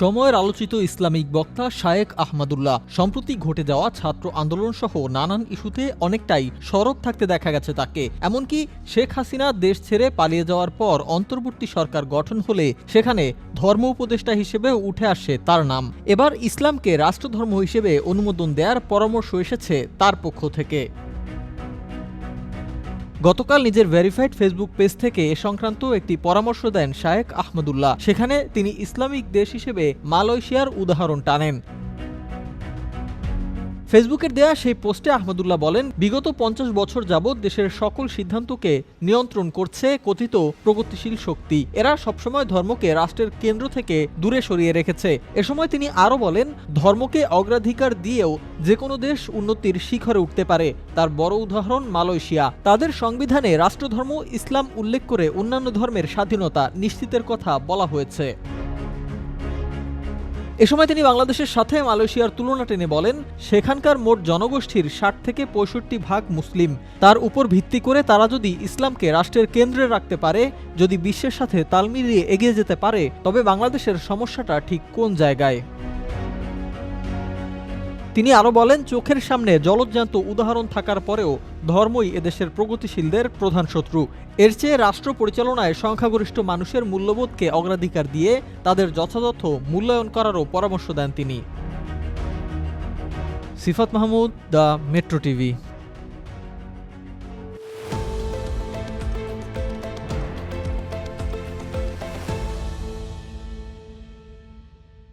সময়ের আলোচিত ইসলামিক বক্তা শায়েক আহমদুল্লাহ। সম্প্রতি ঘটে যাওয়া ছাত্র আন্দোলন সহ নানান ইস্যুতে অনেকটাই সরব থাকতে দেখা গেছে তাকে। এমনকি শেখ হাসিনা দেশ ছেড়ে পালিয়ে যাওয়ার পর অন্তর্বর্তী সরকার গঠন হলে সেখানে ধর্ম উপদেষ্টা হিসেবে উঠে আসে তার নাম। এবার ইসলামকে রাষ্ট্রধর্ম হিসেবে অনুমোদন দেওয়ার পরামর্শ এসেছে তার পক্ষ থেকে। গতকাল নিজের ভেরিফাইড ফেসবুক পেজ থেকে এ সংক্রান্ত একটি পরামর্শ দেন শায়েক আহমদুল্লাহ। সেখানে তিনি ইসলামিক দেশ হিসেবে মালয়েশিয়ার উদাহরণ টানেন। ফেসবুকের দেয়া সেই পোস্টে আহমদুল্লাহ বলেন, বিগত পঞ্চাশ বছর যাবৎ দেশের সকল সিদ্ধান্তকে নিয়ন্ত্রণ করছে কথিত প্রগতিশীল শক্তি। এরা সবসময় ধর্মকে রাষ্ট্রের কেন্দ্র থেকে দূরে সরিয়ে রেখেছে। এ সময় তিনি আরও বলেন, ধর্মকে অগ্রাধিকার দিয়েও যে কোনো দেশ উন্নতির শিখরে উঠতে পারে। তার বড় উদাহরণ মালয়েশিয়া। তাদের সংবিধানে রাষ্ট্রধর্ম, ইসলাম উল্লেখ করে অন্যান্য ধর্মের স্বাধীনতা নিশ্চিতের কথা বলা হয়েছে। এ সময় তিনি বাংলাদেশের সাথে মালয়েশিয়ার তুলনা টেনে বলেন, সেখানকার মোট জনগোষ্ঠীর ষাট থেকে পঁয়ষট্টি ভাগ মুসলিম। তার উপর ভিত্তি করে তারা যদি ইসলামকে রাষ্ট্রের কেন্দ্রে রাখতে পারে, যদি বিশ্বের সাথে তাল মিলিয়ে এগিয়ে যেতে পারে, তবে বাংলাদেশের সমস্যাটা ঠিক কোন জায়গায়? তিনি আরও বলেন, চোখের সামনে জলজ্জান্ত উদাহরণ থাকার পরেও ধর্মই এদেশের প্রগতিশীলদের প্রধান শত্রু। এর চেয়ে রাষ্ট্র পরিচালনায় সংখ্যাগরিষ্ঠ মানুষের মূল্যবোধকে অগ্রাধিকার দিয়ে তাদের যথাযথ মূল্যায়ন করারও পরামর্শ দেন তিনি। Sifat Mahmud, the metro TV.